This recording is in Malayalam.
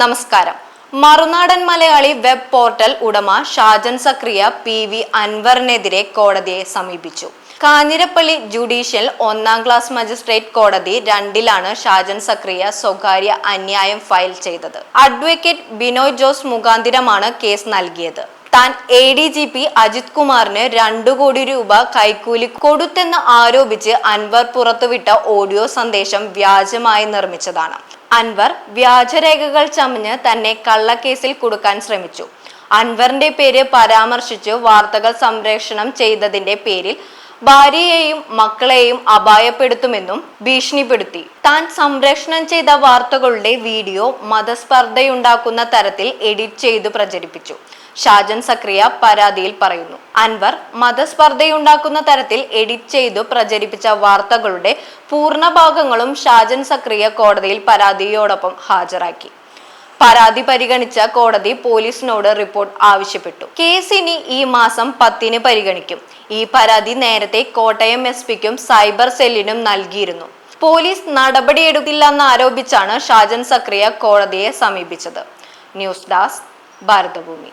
നമസ്കാരം. മറുനാടൻ മലയാളി വെബ് പോർട്ടൽ ഉടമ ഷാജൻ സക്രിയ പി വി അൻവറിനെതിരെ കോടതിയെ സമീപിച്ചു. കാഞ്ഞിരപ്പള്ളി ജുഡീഷ്യൽ ഒന്നാം ക്ലാസ് മജിസ്ട്രേറ്റ് കോടതി രണ്ടിലാണ് ഷാജൻ സക്രിയ സ്വകാര്യ അന്യായം ഫയൽ ചെയ്തത്. അഡ്വക്കേറ്റ് ബിനോയ് ജോസ് മുഖാന്തിരമാണ് കേസ് നൽകിയത്. താൻ A D G P Ajith കുമാറിന് രണ്ടു കോടി രൂപ കൈക്കൂലി കൊടുത്തെന്ന് ആരോപിച്ച് അൻവർ പുറത്തുവിട്ട ഓഡിയോ സന്ദേശം വ്യാജമായി നിർമ്മിച്ചതാണ്. അൻവർ വ്യാജരേഖകൾ ചമഞ്ഞ് തന്നെ കള്ളക്കേസിൽ കൊടുക്കാൻ ശ്രമിച്ചു. അൻവറിന്റെ പേര് പരാമർശിച്ച് വാർത്തകൾ സംപ്രേഷണം ചെയ്തതിന്റെ പേരിൽ ഭാര്യയെയും മക്കളെയും അപായപ്പെടുത്തുമെന്നും ഭീഷണിപ്പെടുത്തി. താൻ സംപ്രേഷണം ചെയ്ത വാർത്തകളുടെ വീഡിയോ മതസ്പർദ്ധയുണ്ടാക്കുന്ന തരത്തിൽ എഡിറ്റ് ചെയ്ത് പ്രചരിപ്പിച്ചു. ഷാജൻ സക്രിയ പരാതിയിൽ പറയുന്നു. അൻവർ മതസ്പർദ്ധയുണ്ടാക്കുന്ന തരത്തിൽ എഡിറ്റ് ചെയ്തു പ്രചരിപ്പിച്ച വാർത്തകളുടെ പൂർണ ഭാഗങ്ങളും ഷാജൻ സക്രിയ കോടതിയിൽ പരാതിയോടൊപ്പം ഹാജരാക്കി. പരാതി പരിഗണിച്ച കോടതി പോലീസിനോട് റിപ്പോർട്ട് ആവശ്യപ്പെട്ടു. കേസ് ഇനി ഈ മാസം പത്തിന് പരിഗണിക്കും. ഈ പരാതി നേരത്തെ കോട്ടയം എസ് പിക്കും സൈബർ സെല്ലിനും നൽകിയിരുന്നു. പോലീസ് നടപടിയെടുക്കില്ലെന്ന് ആരോപിച്ചാണ് ഷാജൻ സക്രിയ കോടതിയെ സമീപിച്ചത്. News desk Bharathabhoomi.